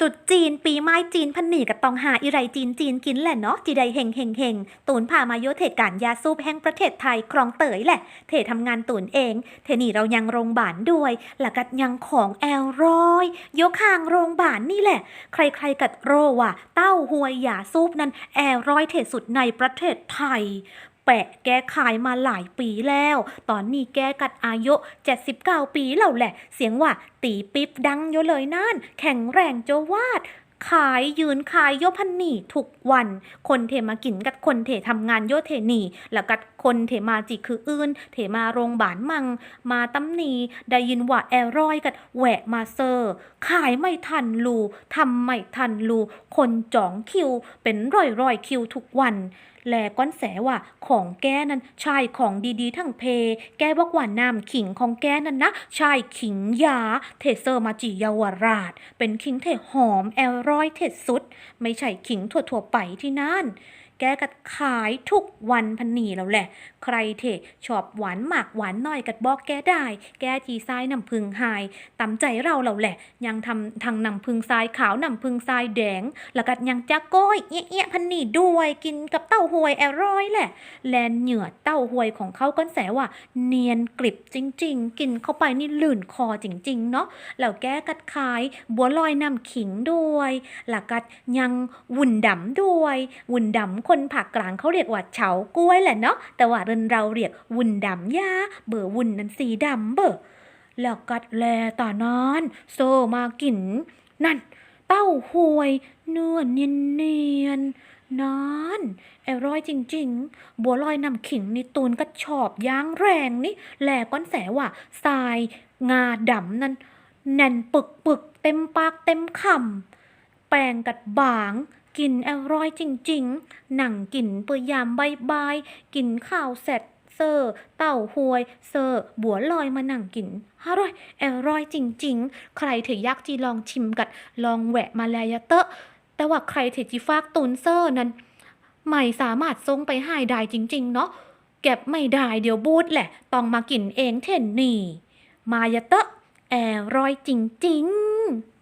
ตรุดจีนปีไม้จีนพันหนีกับตองหาอิไรจีนจีนกินแหละเนาะจีใดเฮงเฮงเฮงตูนพามาโยเทศการยาสูบแห่งประเทศไทยครองเตยแหละ เททำงานตูนเอง เทนี่เรายังโรงบานด้วยแล้วก็ยังของแอลรอยยกหางโรงบานนี่แหละ ใครๆกัดโรว่าเต้าหวยยาสูบนั้นแอลรอยเทสุดในประเทศไทย แปะแกขายมาหลายปีแล้ว ตอนนี้แกกัดอายุ 79 ปีแล้วแหละ เสียงว่าตีปิ๊บดังอยู่เลยนั่น แข็งแรงโจ้าวาด ขายยืนขายโยพันนีทุกวัน คนเทมากินกับคนเททำงานโยเทนีแล้วกัดคนเทมาจิคืออื่น เทมาโรงบานมัง มาตำหนีได้ยินว่าแอรอยกัดแหวะมาเซอร์ ขายไม่ทันรูทำไม่ทันรูคนจองคิว เป็นร้อยร้อยคิวทุกวัน แลก้อนแสว่าของแกนั้นใช่ของดีๆ ทั้งเพ แกบอกว่าน้ำขิงของแกนั้นนะใช่ขิงยา เทเซอร์มาจิเยาวราช เป็นขิงเทหอมแอลรอยเทสุด ไม่ใช่ขิงทั่วๆไปที่นั่น แกกัดขายทุกวันพันนีแล้วแหละ ใครเทชอบหวานหมากหวานน้อยกัดบอกแกได้ แกทีซ้ายน้ำพึงหายตำใจเราเราแหละ ยังทำทางน้ำพึงทรายขาวน้ำพึงทรายแดง แล้วก็ยังจะก้อยเอี้ยเอี้ยพันนีด้วยกินกับเต้าหวยแอร่อยแหละ แลนเหยื่อเต้าหวยของเขาก้นแสว่า เนียนกริบจริง ๆ กินเข้าไปนี่ลื่นคอจริง ๆ เนาะแล้วแกกัดขายบัวลอยน้ำขิงด้วยแล้วกัดยังวุ่นดำด้วย วุ่นดำคนภาคกลางเขาเรียกว่าเฉากล้วยแหละเนาะ แต่ว่าเรนเราเรียกวุ่นดำยา เบอร์วุ่นนั้นสีดำเบอร์แล้วกัดแลตานอน โซมากิน นั่น เต้าหวยเนื้อเนียนเนียนนานอร่อยจริง ๆ บัวลอยนำขิงนี่ตูนก็ชอบย่างแรงนี่แหลก้อนแสว่าทรายงาดำนั่นแน่นปึกปึกเต็มปากเต็มคำแป้งกัดบาง กินอร่อยจริงๆ หนังกินเปยยามใบาย กินข้าวเสร็จเซอร์เต้าหวย เซอร์บัวลอยมานั่งกินอร่อยอร่อยจริง ๆ ใครเถอะอยากจีลองชิมกัด ลองแหวะมาแลยะเตอะ แต่ว่าใครเถอะจีฟากตุนเซอร์นั้น ไม่สามารถส่งไปให้ได้จริง ๆ เนาะเก็บไม่ได้เดี๋ยวบูดแหละ ต้องมากินเองเท่นนี่ มายะเตอะแอร่อยจริง ๆ